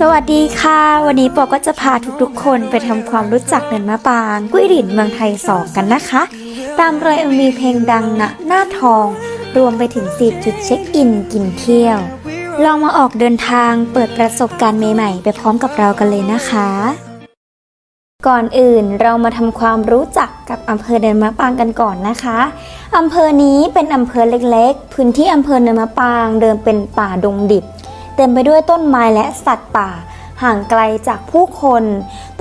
สวัสดีค่ะ วันนี้ปอก็จะพาทุกๆ คนไปทำความรู้จักเนินมะปางกุ้ยหลินเมืองไทยสองกันนะคะ ตามรอยมีเพลงดังนะหน้าทอง รวมไปถึงสีจุดเช็คอินกินเที่ยว ลองมาออกเดินทางเปิดประสบการณ์ใหม่ๆ ไปพร้อมกับเรากันเลยนะคะ ก่อนอื่นเรามาทำความรู้จักกับอำเภอเนินมะปางกันก่อนนะคะอำเภอนี้เป็นอำเภอเล็กๆ พื้นที่อำเภอเนินมะปางเดิมเป็นป่าดงดิบ เต็มไปด้วยต้นไม้และสัตว์ป่า ห่างไกลจากผู้คน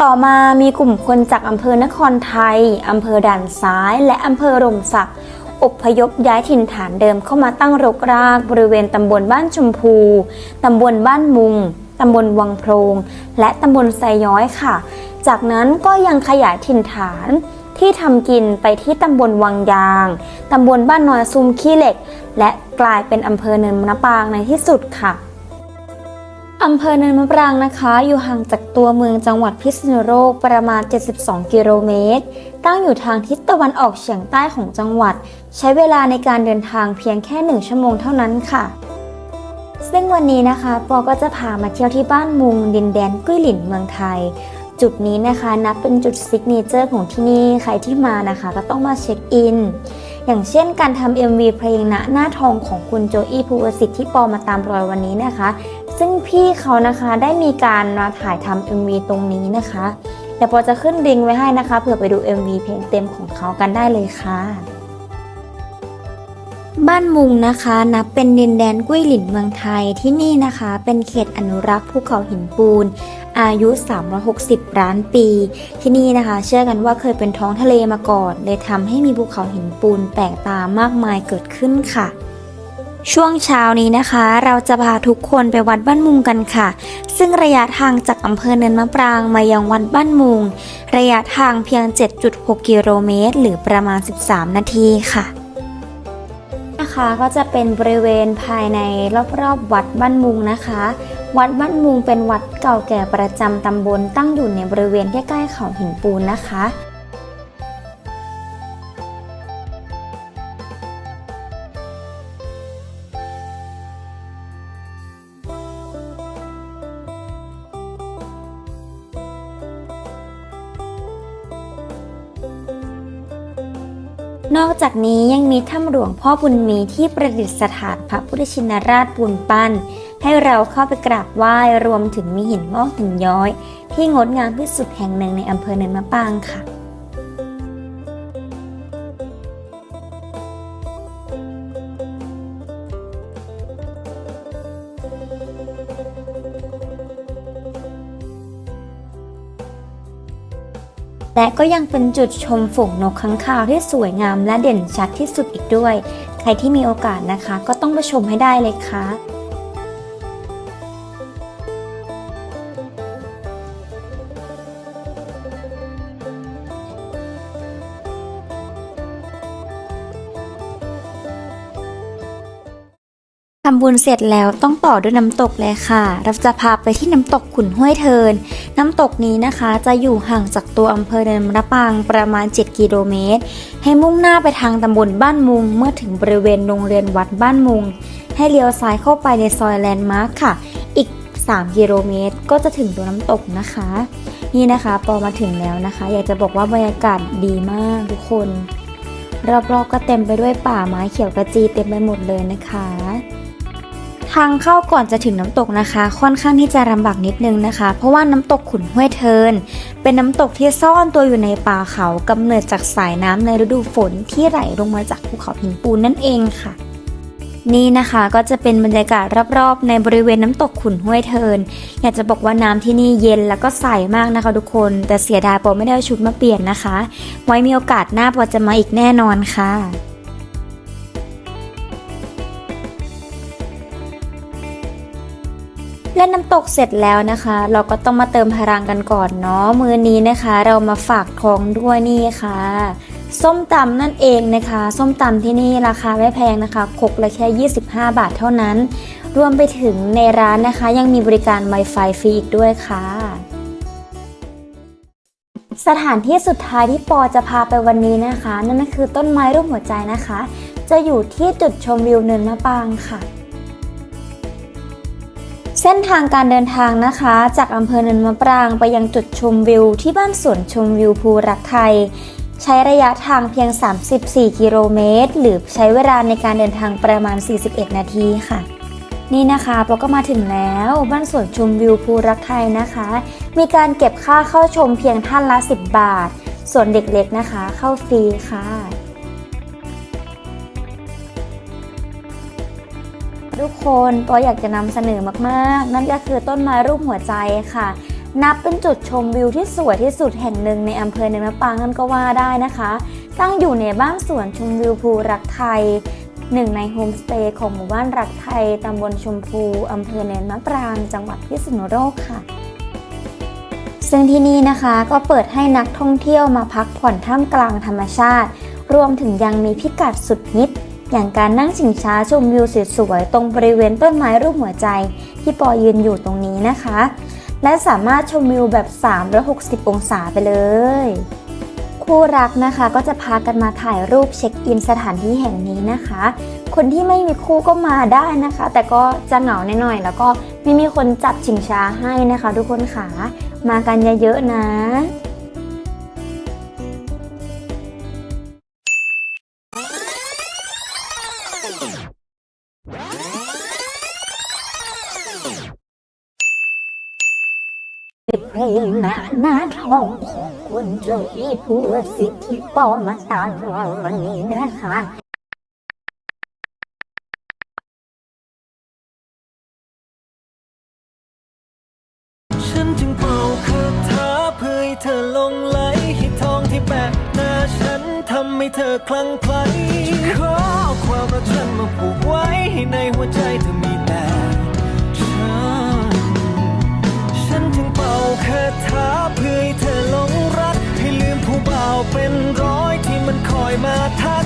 ต่อมามีกลุ่มคนจากอำเภอนครไทยอำเภอด่านซ้าย และอำเภอรงศักดิ์อพยพย้ายถิ่นฐานเดิมเข้ามาตั้งรกรากบริเวณตำบลบ้านชมพู ตำบลบ้านมุง ตำบลวังโพรง และตำบลไซย้อยค่ะ จากนั้นก็ยังขยายถิ่นฐานที่ทำกินไปที่ตำบลวังยาง ตำบลบ้านนอยซุมขี้เหล็ก และกลายเป็นอำเภอเนินมะปางในที่สุดค่ะ อำเภอเนินมะปรางนะคะ อยู่ห่างจากตัวเมืองจังหวัดพิษณุโลกประมาณ 72 กิโลเมตร ตั้งอยู่ทางทิศตะวันออกเฉียงใต้ของจังหวัด ใช้เวลาในการเดินทางเพียงแค่หนึ่งชั่วโมงเท่านั้นค่ะ ซึ่งวันนี้นะคะปอก็จะพามาเที่ยวที่บ้านมุง ดินแดนกุ้ยหลินเมืองไทย จุดนี้นะคะนับเป็นจุดซิกเนเจอร์ของที่นี่ใครที่มานะคะ ก็ต้องมาเช็คอินอย่างเช่นการทำ MV เพลงณหน้าทองของคุณโจอี้ภูวสิทธิ์ที่ปอมาตามรอยวันนี้นะคะ ซึ่งพี่เขานะคะได้มีการมาถ่ายทำ MV ตรงนี้นะคะเดี๋ยวปอจะขึ้นลิงไว้ให้นะคะเผื่อไปดู MV เพลงเต็มของเขากันได้เลยค่ะ บ้านมุงนะคะนับเป็นดินแดนกุ้ยหลินเมืองไทยที่นี่นะคะ เป็นเขตอนุรักษ์ภูเขาหินปูน อายุ 360 ล้านปี ที่นี่นะคะ เชื่อกันว่าเคยเป็นท้องทะเลมาก่อน เลยทำให้มีภูเขาหินปูนแปลกตามากมายเกิดขึ้นค่ะ ช่วงเช้านี้นะคะ เราจะพาทุกคนไปวัดบ้านมุงกันค่ะ ซึ่งระยะทางจากอำเภอเนินมะปรางมายังวัดบ้านมุง ระยะทางเพียง 7.6 กิโลเมตร หรือประมาณ 13 นาทีค่ะนะคะก็จะเป็นบริเวณภายในรอบๆ วัดบ้านมุงนะคะ วัดบ้านมุงเป็นวัดเก่าแก่ประจำตำบลตั้งอยู่ในบริเวณใกล้ๆเขาหินปูนนะคะ นอกจากนี้ยังมีถ้ำหลวงพ่อบุญมีที่ประดิษฐานพระพุทธชินราชปูนปั้น ให้เราเข้าไปกราบไหว้รวมถึงมีหินงอกหินย้อย ที่งดงามที่สุดแห่งหนึ่งในอำเภอเนินมะปรางค่ะ และก็ยังเป็นจุดชมฝูงนกค้างคาวที่สวยงามและเด่นชัดที่สุดอีกด้วย ใครที่มีโอกาสนะคะ ก็ต้องไปชมให้ได้เลยค่ะำบุญเสร็จแล้วต้องต่อด้วยน้ำตกเลยค่ะ เราจะพาไปที่น้ำตกขุนห้วยเทิน น้ำตกนี้นะคะจะอยู่ห่างจากตัวอำเภอเนินมะปางประมาณ 7 กิโลเมตร ให้มุ่งหน้าไปทางตำบลบ้านมุง เมื่อถึงบริเวณโรงเรียนวัดบ้านมุง ให้เลี้ยวซ้ายเข้าไปในซอยแลนด์มาร์คค่ะ อีก 3 กิโลเมตร ก็จะถึงตัวน้ำตกนะคะ นี่นะคะปอมาถึงแล้วนะคะ อยากจะบอกว่าบรรยากาศดีมากทุกคนรอบๆก็เต็มไปด้วยป่าไม้เขียวกระจีเต็มไปหมดเลยนะคะ ทางเข้าก่อนจะถึงน้ำตกนะคะ ค่อนข้างที่จะลำบากนิดนึงนะคะ เพราะว่าน้ำตกขุนห้วยเทิน เป็นน้ำตกที่ซ่อนตัวอยู่ในป่าเขากำเนิดจากสายน้ำในฤดูฝนที่ไหลลงมาจากภูเขาหินปูนนั่นเองค่ะ นี่นะคะก็จะเป็นบรรยากาศรอบๆ ในบริเวณน้ำตกขุนห้วยเทิน อยากจะบอกว่าน้ำที่นี่เย็นแล้วก็ใสมากนะคะทุกคน แต่เสียดายปอไม่ได้ชุดมาเปลี่ยนนะคะ ไว้มีโอกาสหน้าปอจะมาอีกแน่นอนค่ะ ล่นน้ำตกเสร็จแล้วนะคะ เราก็ต้องมาเติมพลังกันก่อนเนาะมือนี้นะคะ เรามาฝากท้องด้วยนี่ค่ะ ส้มตำนั่นเองนะคะ ส้มตำที่นี่ราคาไม่แพงนะคะครกละแค่ 25 บาทเท่านั้น รวมไปถึงในร้านนะคะ ยังมีบริการ Wi-Fi ฟรีอีกด้วยค่ะสถานที่สุดท้ายที่ปอจะพาไปวันนี้นะคะ นั่นก็คือต้นไม้รูปหัวใจนะคะ จะอยู่ที่จุดชมวิวเนินมะปรางค่ะ เส้นทางการเดินทางนะคะ จากอำเภอเนินมะปรางไปยังจุดชมวิวที่บ้านสวนชมวิวภูรักไทย ใช้ระยะทางเพียง 34 กิโลเมตร หรือใช้เวลาในการเดินทางประมาณ 41 นาทีค่ะ นี่นะคะเราก็มาถึงแล้วบ้านสวนชมวิวภูรักไทยนะคะ มีการเก็บค่าเข้าชมเพียงท่านละ 10 บาท ส่วนเด็กเล็กนะคะ เข้าฟรีค่ะ ทุกคนปออยากจะนำเสนอมากๆ นั่นก็คือต้นไม้รูปหัวใจค่ะ นับเป็นจุดชมวิวที่สวยที่สุดแห่งหนึ่งในอำเภอเนินมะปรางนั่นก็ว่าได้นะคะ ตั้งอยู่ในบ้านสวนชมวิวภูรักไทยหนึ่งในโฮมสเตย์ของหมู่บ้านรักไทย ตำบลชมพูอำเภอเนินมะปราง จังหวัดพิษณุโลกค่ะ ซึ่งที่นี่นะคะก็เปิดให้นักท่องเที่ยวมาพักผ่อนท่ามกลางธรรมชาติ รวมถึงยังมีพิกัดสุดฮิต อย่างการนั่งชิงช้าชมวิวสวยๆตรงบริเวณต้นไม้รูปหัวใจที่ปอยืนอยู่ตรงนี้นะคะ และสามารถชมวิวแบบ 360 องศาไปเลย คู่รักนะคะก็จะพากันมาถ่ายรูปเช็คอินสถานที่แห่งนี้นะคะ คนที่ไม่มีคู่ก็มาได้นะคะ แต่ก็จะเหงาหน่อยๆแล้วก็ไม่มีคนจับชิงช้าให้นะคะ ทุกคนค่ะมากันเยอะๆนะ เพลงหนาหนาทองคุณโจอีผู้สิทธิปอมาตามวันนี้นะคะ ให้เธอคลั่งไคล้ขอเอความรักฉันมาผูกไว้ให้ในหัวใจเธอมีแต่ฉันฉันถึงเป่าคาถาเพื่อให้เธอหลงรัก ให้ลืมผู้เบ่าเป็นร้อยที่มันคอยมาทัก